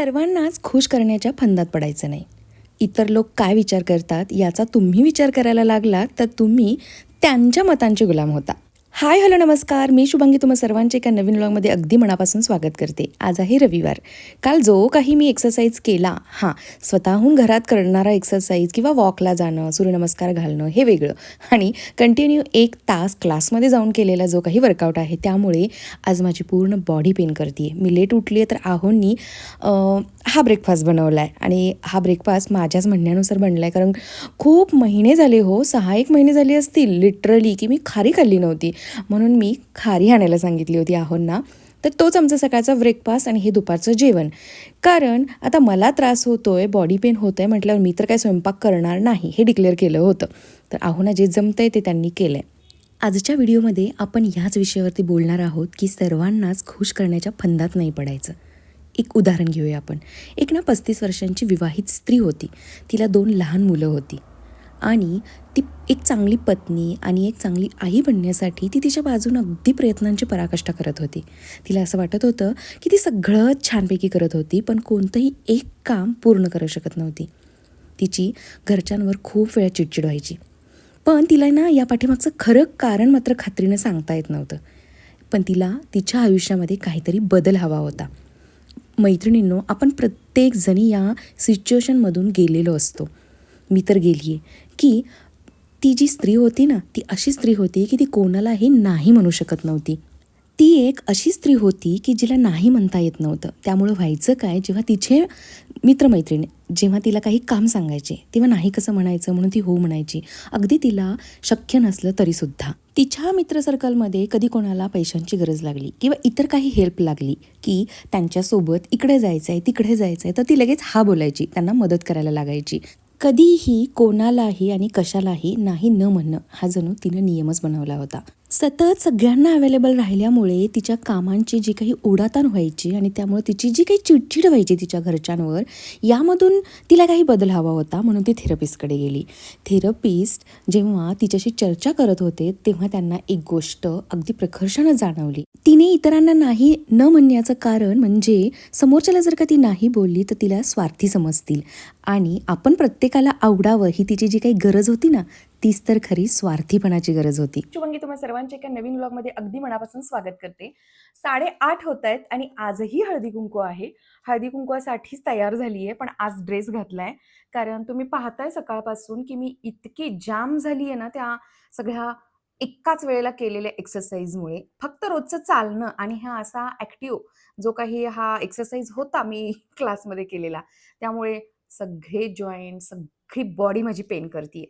सर्वांनाच खुश करण्याच्या फंदात पडायचं नाही. इतर लोक काय विचार करतात याचा तुम्ही विचार करायला लागलात तर तुम्ही त्यांच्या मतांचे गुलाम होता. हाय हॅलो नमस्कार. मी शुभांगी तुम्हा सर्वांचे एका नवीन व्लॉगमध्ये अगदी मनापासून स्वागत करते. आज आहे रविवार. काल जो काही मी एक्सरसाइज केला हां स्वतःहून घरात करणारा एक्सरसाइज किंवा वॉकला जाणं सूर्यनमस्कार घालणं हे वेगळं. आणि कंटिन्यू एक तास क्लासमध्ये जाऊन केलेला जो काही वर्कआउट आहे त्यामुळे आज माझी पूर्ण बॉडी पेन करते मी लेट उठली आहे तर आहोंनी हा ब्रेकफास्ट बनवला आहे आणि हा ब्रेकफास्ट माझ्याच म्हणण्यानुसार बनला आहे कारण खूप महिने झाले हो सहा एक महिने झाले असतील लिटरली की मी खारी खाल्ली नव्हती. म्हणून मी खारी आणायला सांगितली होती आहोंना. तर तोच आमचा सकाळचा ब्रेकफास्ट आणि हे दुपारचं जेवण. कारण आता मला त्रास होतोय बॉडी पेन होत आहे म्हटल्यावर मी तर काय स्वयंपाक करणार नाही हे डिक्लेअर केलं होतं. तर आहोना जे जमतंय ते त्यांनी केलं आहे आजच्या व्हिडिओमध्ये आपण ह्याच विषयावरती बोलणार आहोत की सर्वांनाच खुश करण्याच्या फंदात नाही पडायचं. एक उदाहरण घेऊया आपण. एक ना पस्तीस वर्षांची विवाहित स्त्री होती. तिला दोन लहान मुलं होती. आणि ती एक चांगली पत्नी आणि एक चांगली आई बनण्यासाठी ती तिच्या बाजूनं अगदी प्रयत्नांची पराकाष्ठा करत होती. तिला असं वाटत होतं की ती सगळं छानपैकी करत होती पण कोणतंही एक काम पूर्ण करू शकत नव्हती. तिची घरच्यांवर खूप वेळा चिडचिड व्हायची. पण तिला ना या पाठीमागचं खरं कारण मात्र खात्रीनं सांगता येत नव्हतं. पण तिला तिच्या आयुष्यामध्ये काहीतरी बदल हवा होता. मैत्रिणींनो आपण प्रत्येकजणी या सिच्युएशनमधून गेलेलो असतो. मी तर गेली आहे की ती जी स्त्री होती ना ती अशी स्त्री होती की ती कोणालाही नाही म्हणू शकत नव्हती. ती एक अशी स्त्री होती की जिला नाही म्हणता येत नव्हतं. त्यामुळं व्हायचं काय जेव्हा तिचे मित्रमैत्रिणी जेव्हा तिला काही काम सांगायचे तेव्हा नाही कसं म्हणायचं म्हणून ती हो म्हणायची. अगदी तिला शक्य नसलं तरीसुद्धा. तिच्या मित्र सर्कलमध्ये कधी कोणाला पैशांची गरज लागली किंवा इतर काही हेल्प लागली की त्यांच्यासोबत इकडे जायचं आहे तिकडे जायचं आहे तर ती लगेच हा बोलायची त्यांना मदत करायला लागायची. कधीही कोणालाही आणि कशालाही नाही न म्हणणं हा जणू तिनं नियमच बनवला होता. सतत सगळ्यांना अवेलेबल राहिल्यामुळे तिच्या कामांची जी काही ओढाताण व्हायची आणि त्यामुळे तिची जी काही चिडचिड व्हायची तिच्या घरच्यांवर यामधून तिला काही बदल हवा होता म्हणून ती थेरपिस्टकडे गेली. थेरपिस्ट जेव्हा तिच्याशी चर्चा करत होते तेव्हा त्यांना एक गोष्ट अगदी प्रकर्षानं जाणवली. तिने इतरांना नाही न म्हणण्याचं कारण म्हणजे समोरच्याला जर का ती नाही बोलली तर तिला स्वार्थी समजतील. आणि आपण प्रत्येकाला आवडावं ही तिची जी काही गरज होती ना तीच तर खरी स्वार्थीपणाची गरज होती. शुभंगी तुम्हा सर्वांच्या एका नवीन ब्लॉगमध्ये अगदी मनापासून स्वागत करते. साडेआठ होत आहेत आणि आजही हळदी कुंकू आहे. हळदी कुंकवासाठीच तयार झाली आहे पण आज ड्रेस घातलाय. कारण तुम्ही पाहताय सकाळपासून की मी इतकी जाम झाली आहे ना त्या सगळ्या एकाच वेळेला केलेल्या एक्सरसाइजमुळे फक्त रोजचं चालणं आणि हा असा ॲक्टिव्ह जो काही हा एक्सरसाइज होता मी क्लासमध्ये केलेला त्यामुळे सगळे जॉईंट सगळी बॉडी माझी पेन करते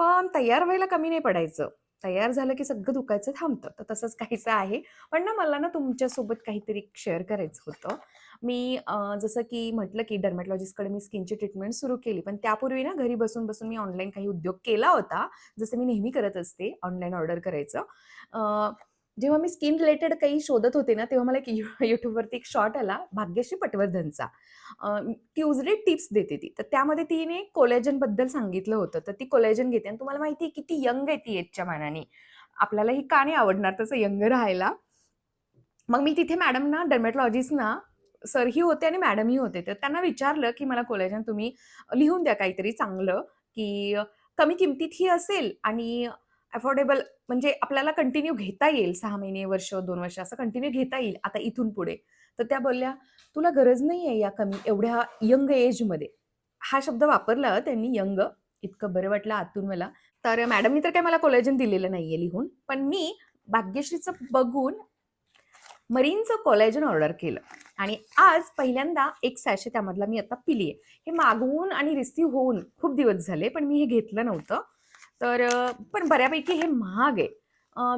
पण तयार व्हायला कमी नाही पडायचं. तयार झालं की सगळं दुखायचं थांबतं. तर तसंच काहीचं आहे. पण ना मला ना तुमच्यासोबत काहीतरी शेअर करायचं होतं. मी जसं की म्हटलं की डर्मॅटॉलॉजिस्टकडे मी स्किनची ट्रीटमेंट सुरू केली. पण त्यापूर्वी ना घरी बसून बसून मी ऑनलाईन काही उद्योग केला होता. जसं मी नेहमी करत असते ऑनलाईन ऑर्डर करायचं. जेव्हा मी स्किन रिलेटेड काही शोधत होते ना तेव्हा मला एक युट्यूबवरती यूट्यूबवरती एक शॉर्ट आला भाग्यश्री पटवर्धनचा. ट्यूजडे टिप्स देते ती. तर त्यामध्ये तिने कोलेजनबद्दल सांगितलं होतं. तर ती कोलेजन घेते आणि तुम्हाला माहिती आहे किती यंग आहे ती एजच्या मानाने. आपल्याला ही का नाही आवडणार तसं यंग राहायला? मग मी तिथे मॅडमना डर्मॅटॉलॉजिस्टना सरही होते आणि मॅडमही होते. तर त्यांना विचारलं की मला कोलेजन तुम्ही लिहून द्या काहीतरी चांगलं की कमी किमतीतही असेल आणि अफोर्डेबल म्हणजे आपल्याला कंटिन्यू घेता येईल सहा महिने वर्ष दोन वर्ष असं कंटिन्यू घेता येईल आता इथून पुढे. तर त्या बोलल्या तुला गरज नाही आहे या कमी एवढ्या यंग एजमध्ये हा शब्द वापरला त्यांनी यंग इतकं बरं वाटलं आतून मला. तर मॅडमनी तर काय मला कॉलेजन दिलेलं नाही आहे लिहून पण मी भाग्यश्रीचं बघून मरीनचं कोलेजन ऑर्डर केलं. आणि आज पहिल्यांदा एक सॅशे त्यामधला मी आता पिली आहे हे मागवून आणि रिसीव्ह होऊन खूप दिवस झाले पण मी हे घेतलं नव्हतं. तर पण बऱ्यापैकी हे महाग आहे.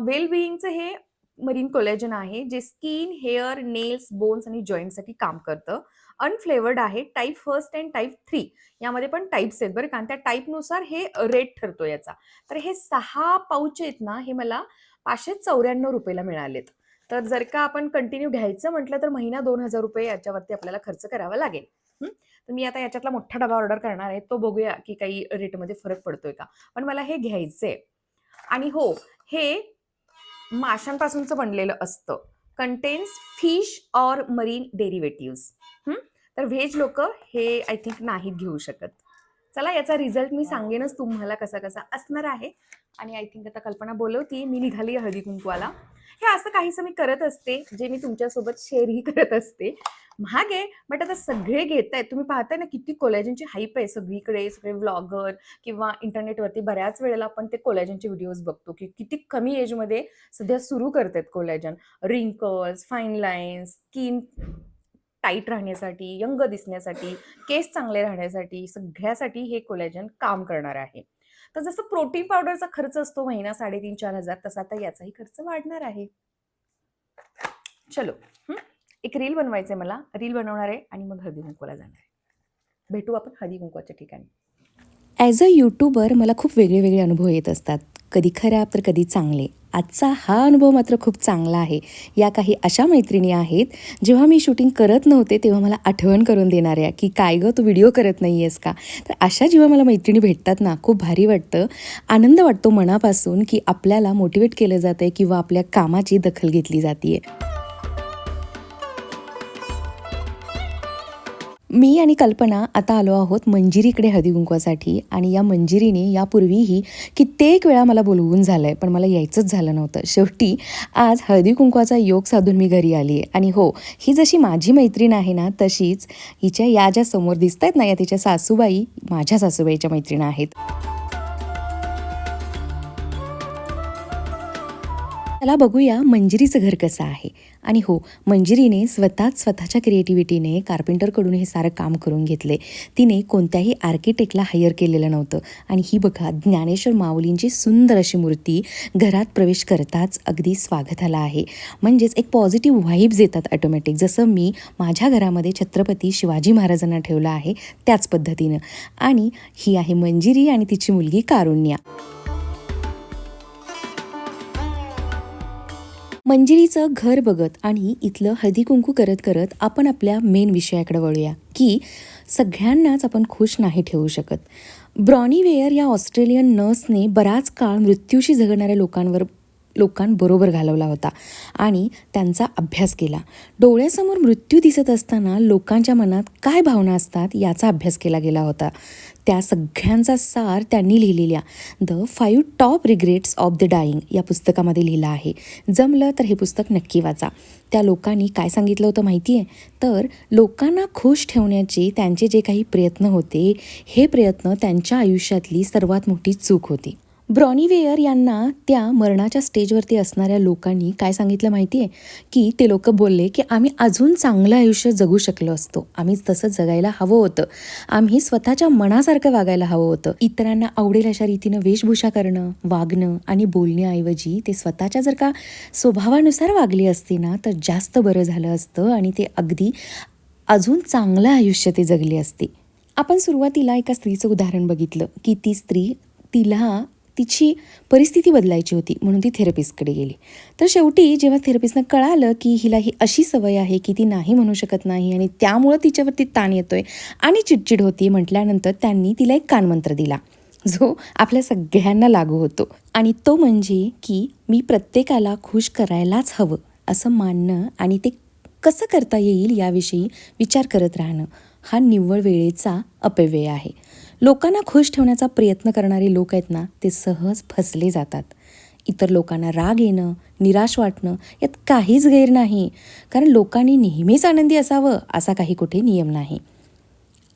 वेल बिईंगचं हे मरीन कोलेजन आहे जे स्किन हेअर नेल्स बोन्स आणि जॉईंटसाठी काम करतं. अनफ्लेवर्ड आहे type first and type three यामध्ये पण टाईप्स आहेत बरं का. त्या टाईपनुसार हे रेट ठरतो याचा. तर हे सहा पाऊच आहेत ना हे मला पाचशे चौऱ्याण्णव रुपयाला मिळालेत. तर जर का आपण कंटिन्यू घ्यायचं म्हटलं तर महिना दोन हजार रुपये याच्यावरती आपल्याला खर्च करावा लागेल. तर मी आता याच्यातला मोठा डबा ऑर्डर करणार आहे. तो बघूया की काही रेटमध्ये फरक पडतोय का. पण मला हे घ्यायचंय. आणि हो हे माशांपासूनचं बनलेलं असतं. Contains fish or marine derivative तर व्हेज लोक हे आय थिंक नाहीत घेऊ शकत. चला याचा रिझल्ट मी सांगेनच तुम्हाला कसा कसा असणार आहे. आणि आय थिंक आता कल्पना बोलवती मी निघाली हळदी कुंकवाला हे असं काहीसं मी करत असते जे मी तुमच्यासोबत शेअरही करत असते. महाग आहे बट आता सगळे घेत आहेत तुम्ही पाहताय ना किती कोलॅजनची हाईप आहे सगळीकडे सगळे व्लॉगर किंवा इंटरनेटवरती बऱ्याच वेळेला आपण ते कोलॅजनचे व्हिडिओज बघतो की किती कमी एजमध्ये सध्या सुरू करतात collagen wrinkles fine lines skin tight राहण्यासाठी यंग दिसण्यासाठी केस चांगले राहण्यासाठी सगळ्यासाठी हे कोलॅजन काम करणार आहे. तर जसं प्रोटीन पावडरचा खर्च असतो महिना साडेतीन चार हजार तसा आता याचाही खर्च वाढणार आहे. चलो एक रील आहे मला. रील बनवणार आहे आणि मग हळदी कुंकवाला जाणार आहे. भेटू आपण हळदी कुंकवाच्या ठिकाणी. ॲज अ यूट्यूबर मला खूप वेगळे वेगळे अनुभव येत असतात. कधी खराब तर कधी चांगले. आजचा हा अनुभव मात्र खूप चांगला आहे. या काही अशा मैत्रिणी आहेत जेव्हा मी शूटिंग करत नव्हते तेव्हा मला आठवण करून देणाऱ्या की काय गं तू व्हिडिओ करत नाही आहेस का? तर अशा जेव्हा मला मैत्रिणी भेटतात ना खूप भारी वाटतं. आनंद वाटतो मनापासून की आपल्याला मोटिवेट केलं जातं आहे किंवा आपल्या कामाची दखल घेतली जाते आहे मी आणि कल्पना आता आलो आहोत मंजिरीकडे हळदीकुंकवासाठी. आणि या मंजिरीने यापूर्वीही कित्येक वेळा मला बोलवून झालं आहे पण मला यायचंच झालं नव्हतं. शेवटी आज हळदीकुंकवाचा योग साधून मी घरी आली आहे. आणि हो ही जशी माझी मैत्रीण आहे ना तशीच हिच्या या ज्या समोर दिसत आहेत ना या तिच्या सासूबाई माझ्या सासूबाईच्या मैत्रिणी आहेत. चला बघूया मंजिरीचं घर कसं आहे. आणि हो मंजिरीने स्वतःच स्वतःच्या क्रिएटिव्हिटीने कार्पेंटरकडून हे सारं काम करून घेतले. तिने कोणत्याही आर्किटेक्टला हायर केलेलं नव्हतं. आणि ही बघा ज्ञानेश्वर माऊलींची सुंदर अशी मूर्ती घरात प्रवेश करताच अगदी स्वागताला आहे. म्हणजेच एक पॉझिटिव्ह व्हाईब्स येतात ऑटोमॅटिक जसं मी माझ्या घरामध्ये छत्रपती शिवाजी महाराजांना ठेवलं आहे त्याच पद्धतीनं. आणि ही आहे मंजिरी आणि तिची मुलगी कारुण्या. मंजिरीचं घर बघत आणि इथलं हळदी कुंकू करत करत आपण आपल्या मेन विषयाकडे वळूया की सगळ्यांनाच आपण खुश नाही ठेवू शकत. ब्रॉनी वेअर या ऑस्ट्रेलियन नर्सने बराच काळ मृत्यूशी झगडणाऱ्या लोकांवर लोकांबरोबर घालवला होता. आणि त्यांचा अभ्यास केला. डोळ्यासमोर मृत्यू दिसत असताना लोकांच्या मनात काय भावना असतात याचा अभ्यास केला गेला होता. त्या सगळ्यांचा सार त्यांनी लिहिलेल्या the five top regrets of the dying या पुस्तकामध्ये लिहिलं आहे. जमलं तर हे पुस्तक नक्की वाचा. त्या लोकांनी काय सांगितलं होतं माहिती आहे तर लोकांना खुश ठेवण्याचे त्यांचे जे काही प्रयत्न होते हे प्रयत्न त्यांच्या आयुष्यातली सर्वात मोठी चूक होती. ब्रॉनिवेयर यांना त्या मरणाच्या स्टेजवरती असणाऱ्या लोकांनी काय सांगितलं माहिती आहे की ते लोक बोलले की आम्ही अजून चांगलं आयुष्य जगू शकलो असतो. आम्ही तसं जगायला हवं होतं. आम्ही स्वतःच्या मनासारखं वागायला हवं होतं. इतरांना आवडेल अशा रीतीनं वेशभूषा करणं वागणं आणि बोलण्याऐवजी ते स्वतःच्या जर का स्वभावानुसार वागले असते ना तर जास्त बरं झालं असतं आणि ते अगदी अजून चांगलं आयुष्य ते जगले असते. आपण सुरुवातीला एका स्त्रीचं उदाहरण बघितलं की ती स्त्री तिला तिची परिस्थिती बदलायची होती म्हणून ती थेरपिस्टकडे गेली. तर शेवटी जेव्हा थेरपिस्टनं कळालं की हिला ही अशी सवय आहे की ती नाही म्हणू शकत नाही आणि त्यामुळं तिच्यावरती ताण येतोय आणि चिडचिड होती म्हटल्यानंतर त्यांनी तिला एक कानमंत्र दिला. जो आपल्या सगळ्यांना लागू होतो आणि तो म्हणजे की मी प्रत्येकाला खुश करायलाच हवं असं मानणं आणि ते कसं करता येईल याविषयी विचार करत राहणं हा निव्वळ वेळेचा अपव्यय आहे. लोकांना खुश ठेवण्याचा प्रयत्न करणारे लोक आहेत ना ते सहज फसले जातात. इतर लोकांना राग येणं निराश वाटणं यात काहीच गैर नाही. कारण लोकांनी नेहमीच आनंदी असावं असा काही कुठे नियम नाही.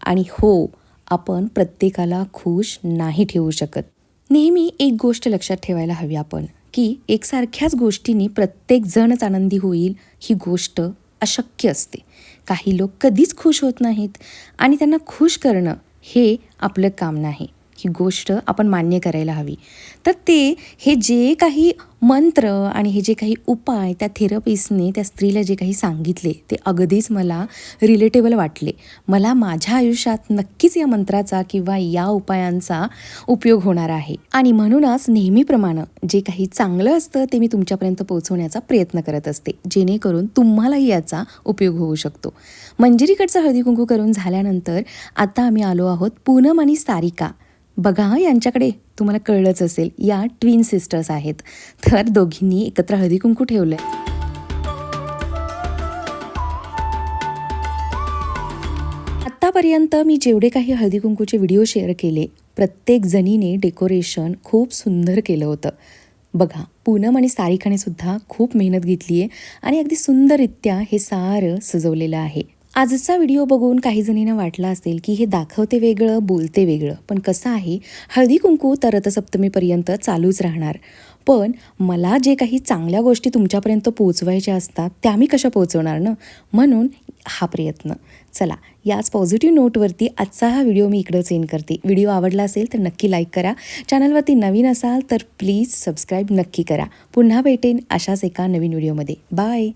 आणि हो आपण प्रत्येकाला खुश नाही ठेवू शकत. नेहमी एक गोष्ट लक्षात ठेवायला हवी आपण की एकसारख्याच गोष्टींनी प्रत्येक जणच आनंदी होईल ही गोष्ट अशक्य असते. काही लोक कधीच खुश होत नाहीत आणि त्यांना खुश करणं हे आपलं काम नाही. ही गोष्ट आपण मान्य करायला हवी. तर ते हे जे काही मंत्र आणि हे जे काही उपाय त्या थेरपिस्टने त्या स्त्रीला जे काही सांगितले ते अगदीच मला रिलेटेबल वाटले. मला माझ्या आयुष्यात नक्कीच या मंत्राचा किंवा या उपायांचा उपयोग होणार आहे. आणि म्हणूनच नेहमीप्रमाणे जे काही चांगलं असतं ते मी तुमच्यापर्यंत पोहोचवण्याचा प्रयत्न करत असते. जेणेकरून तुम्हालाही याचा उपयोग होऊ शकतो. मंजिरीकडचं हळदी कुंकू करून झाल्यानंतर आता आम्ही आलो आहोत पूनम आणि सारिका. बघा यांच्याकडे. तुम्हाला कळलंच असेल या ट्विन सिस्टर्स आहेत. तर दोघींनी एकत्र हळदी कुंकू ठेवलंय. आत्तापर्यंत मी जेवढे काही हळदी कुंकूचे व्हिडिओ शेअर केले प्रत्येक जणीने डेकोरेशन खूप सुंदर केलं होतं. बघा पूनम आणि सारिकाने सुद्धा खूप मेहनत घेतली आहे आणि अगदी सुंदररित्या हे सारं सजवलेलं आहे. आजचा व्हिडिओ बघून काही जणींना वाटलं असेल की हे दाखवते वेगळं बोलते वेगळं. पण कसं आहे हळदी कुंकू तर चालूच राहणार. पण मला जे काही चांगल्या गोष्टी तुमच्यापर्यंत पोहोचवायच्या असतात त्या मी कशा पोहोचवणार ना? म्हणून हा प्रयत्न. चला याच पॉझिटिव्ह नोटवरती आजचा हा व्हिडिओ मी इकडं सेंड करते. व्हिडिओ आवडला असेल तर नक्की लाईक करा. चॅनलवरती नवीन असाल तर प्लीज सबस्क्राईब नक्की करा. पुन्हा भेटेन अशाच एका नवीन व्हिडिओमध्ये. बाय